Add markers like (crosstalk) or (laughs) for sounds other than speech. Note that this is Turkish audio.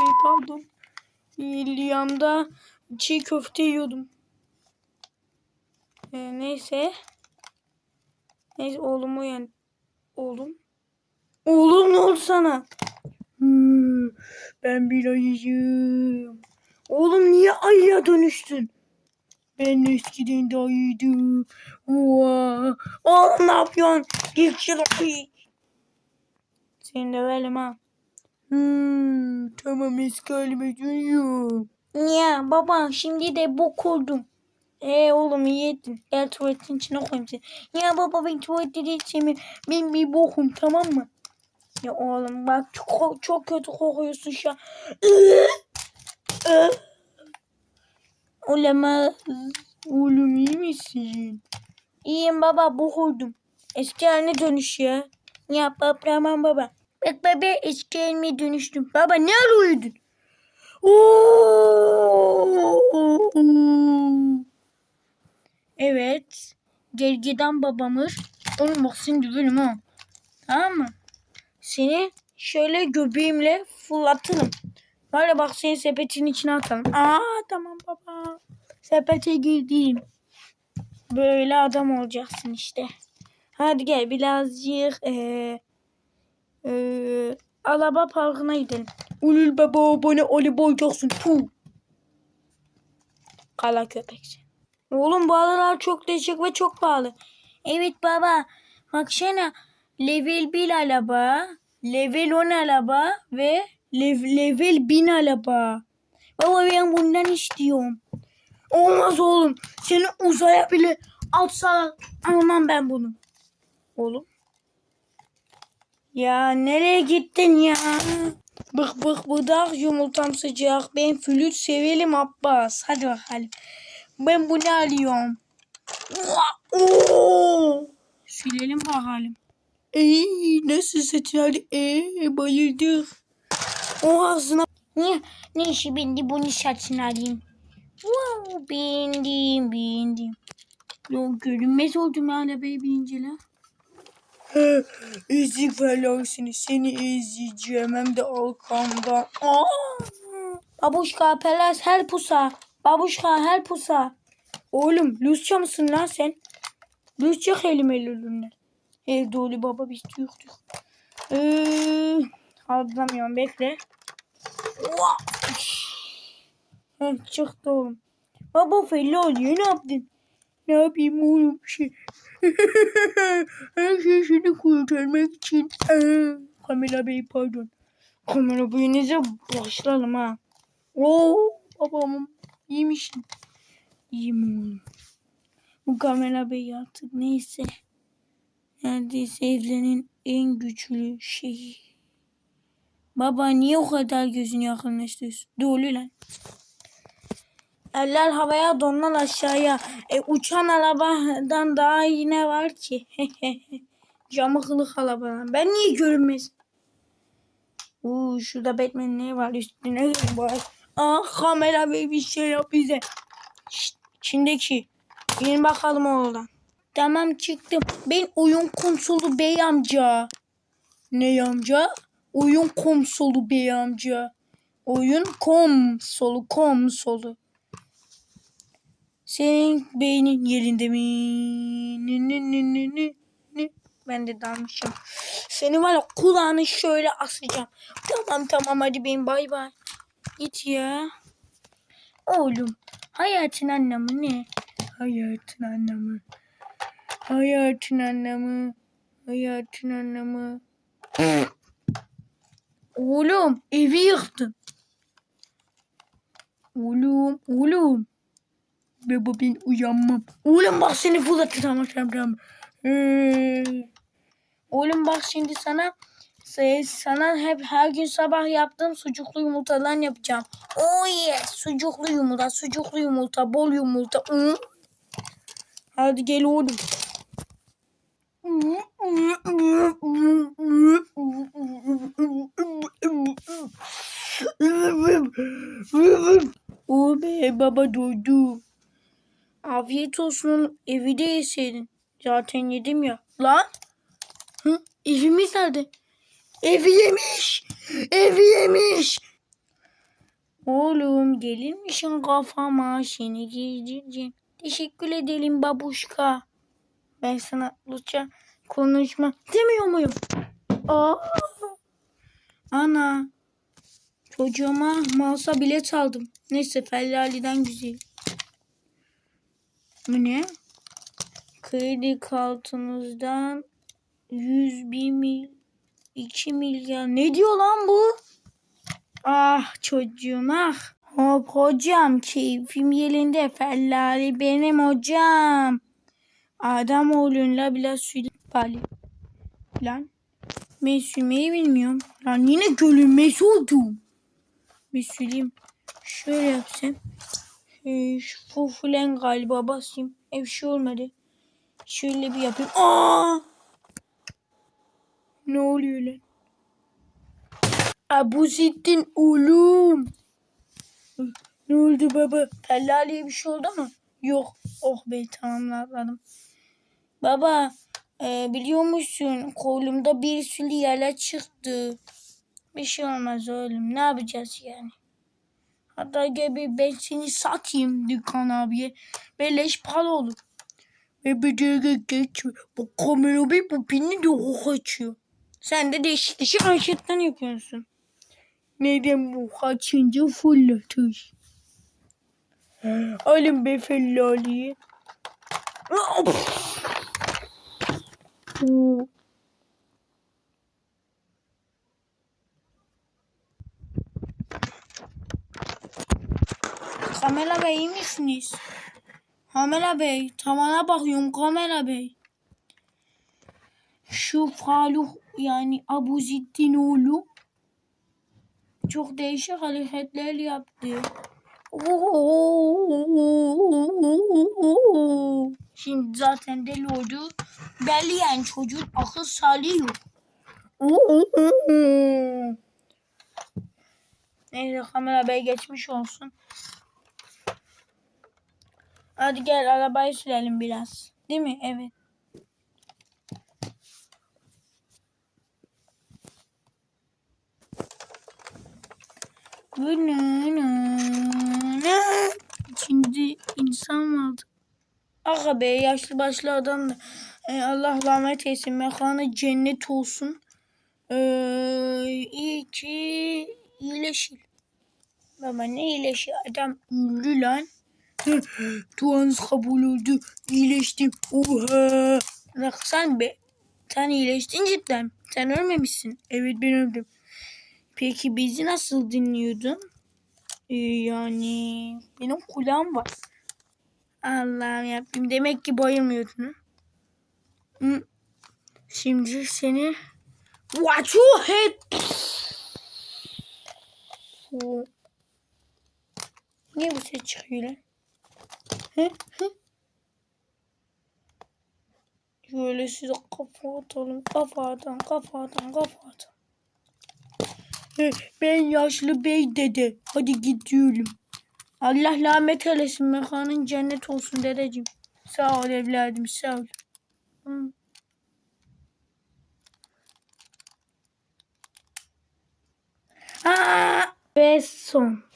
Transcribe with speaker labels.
Speaker 1: Bey pardon. Rüyamda çiğ köfte yiyordum. Ee, neyse. Neyse oğlum uyan. Oğlum. Oğlum ne oldu sana? Hmm, ben bir ayıyım. Oğlum niye ayıya dönüştün? Ben eskiden de ayıydım. Oğlum ne yapıyorsun? Git şuraya. Seni döverim ha. Hmm, tamam eski halime dönüyorum. Ya baba şimdi de bok oldum. Ee oğlum iyi ettin. Gel tuvaletin içine koyayım seni. Ya baba ben tuvalette içemiyorum. Ben bir bokum tamam mı? Ya oğlum bak çok, çok kötü kokuyorsun şu an. Olamaz. Oğlum iyi misin? İyiyim baba bok oldum. Eski haline dönüş ya. Ya baba baba. Bak baba eski halime dönüştüm. Baba ne ara uyudun? Evet. Gergedan babamız. Oğlum bak seni döverim ha. Tamam mı? Seni şöyle göbeğimle fırlatırım. Böyle bak seni sepetin içine atalım. Aa tamam baba. Sepete girdim. Böyle adam olacaksın işte. Hadi gel birazcık eee eee Alaba Parkı'na gidelim. Ulul baba bana Ali olacaksın. Puh. Kala köpek. Oğlum bu aralar çok değişik ve çok pahalı. Evet baba. Baksana. Level 1 araba. Level 10 araba. Ve lev, level 1000 araba. Baba ben bundan istiyorum. Olmaz oğlum. Seni uzaya bile atsa almam ben bunu. Oğlum. Ya nereye gittin ya? Bık bık bıdak yumurtam sıcak. Ben flüt sevelim Abbas. Hadi bakalım. Ben bunu alıyorum. Oo! Silelim bakalım. Ey nasıl saçlar? Ee bayıldık. O ağzına. Ne, ne işi bindi bunu satın alayım. Wow, beğendim beğendim. Yok görünmez oldum hala be binince. (laughs) Ezik felaksiniz. Seni ezeceğim hem de arkamdan. Aa! Babuşka pelas her pusa. Babuşka her pusa. Oğlum Lusça mısın lan sen? Lusça kelime elinde. Evde oli baba biz yoktuk. Ee, anlamıyorum bekle. Heh, çıktı oğlum. Baba oluyor ne yaptın? Ne yapayım oğlum bir şey. (laughs) Her şey seni kurtarmak için. Aa, Kamera bey pardon. Kamera beyinize başlayalım ha. Oo babamım iyiymişsin. İyiyim oğlum. Bu kamera bey artık neyse. Neredeyse evrenin en güçlü şeyi. Baba niye o kadar gözünü yakınlaştırıyorsun? Doğru lan. Eller havaya donlar aşağıya. E, uçan arabadan daha iyi ne var ki? (laughs) Camı kılık arabadan. Ben niye görünmez? Uuu şurada Batman ne var üstüne var. Ah kamera bey bir şey yap bize. Şşt, içindeki. İn bakalım oradan. Tamam çıktım. Ben oyun konsolu bey amca. Ne amca? Oyun konsolu bey amca. Oyun konsolu konsolu. Senin beynin yerinde mi? Ni, ni, ni, ni, ni, ni. Ben de dalmışım. Seni var ya kulağını şöyle asacağım. Tamam tamam hadi benim bay bay. Git ya. Oğlum hayatın anlamı ne? Hayatın anlamı. Hayatın anlamı. Hayatın anlamı. Oğlum evi yıktın. Oğlum oğlum. Baba ben uyanmam. Oğlum bak seni fırlattı tamam tamam. Ee, oğlum bak şimdi sana sana hep her gün sabah yaptığım sucuklu yumurtadan yapacağım. Oh yes sucuklu yumurta sucuklu yumurta bol yumurta. Hmm. Hadi gel oğlum. O be baba doydu. Afiyet olsun evi de yeseydin. Zaten yedim ya. Lan. Hı? Evimiz nerede? Evi yemiş. Evi yemiş. Oğlum gelir misin kafama seni gezdireceğim. Teşekkür edelim babuşka. Ben sana Luça konuşma demiyor muyum? Aa. Ana. Çocuğuma masa bilet aldım. Neyse Fellali'den güzel. Bu ne? Kredi kartınızdan 101 mil 2 milyar. Ne diyor lan bu? Ah çocuğum ah. Hop hocam keyfim yerinde. Fellali benim hocam. Adam oğlunla biraz sürdü. Lan. Ben sürmeyi bilmiyorum. Lan yine gölünmez oldum. Bir süreyim. Şöyle yapsam. Ee, şu fufulen galiba basayım. Ev şey olmadı. Şöyle bir yapayım. Aa! Ne oluyor lan? Abuzettin oğlum. Ne oldu baba? Tellaliye bir şey oldu mu? Yok. Oh be tamamladım. Baba e, biliyor musun kolumda bir sürü yara çıktı. Bir şey olmaz oğlum. Ne yapacağız yani? Hatta gel bir ben seni satayım dükkan abiye. Beleş para olur. Ve bir de geç. Bu kamera bir bu pini de o kaçıyor. Sen de değişik değişik hareketler yapıyorsun. Neden bu kaçıncı fırlatır? Alın be fellaliyi. Kamera Bey iyi misiniz? Kamera Bey, tavana bakıyorum Kamera Bey. Şu Faluh yani Abuzettin oğlu çok değişik hareketler yaptı. Şimdi zaten deli oldu. Belli yani çocuğun akıl sağlığı yok. Neyse kamera bey geçmiş olsun. Hadi gel arabayı sürelim biraz. Değil mi? Evet. İçinde insan vardı. Aga be yaşlı başlı adam da. Ee, Allah rahmet eylesin. Mekanı cennet olsun. Ee, iyi ki iyileşir. Baba ne iyileşir? Adam öldü lan. Duanız kabul oldu. İyileştim. Oha. Bak sen be. Sen iyileştin cidden. Sen ölmemişsin. Evet ben öldüm. Peki bizi nasıl dinliyordun? Ee, yani benim kulağım var. Allah'ım yapayım. Demek ki bayılmıyordun. Hı. Şimdi seni What you hate? Niye bu ses çıkıyor lan? Şöyle size kafa atalım. Kafa atan, kafa atan, kafa atan. Ben yaşlı bey dede. Hadi gidiyorum. Allah rahmet eylesin. Mekanın cennet olsun dedeciğim. Sağ ol evladım sağ ol. Hı. Ve son.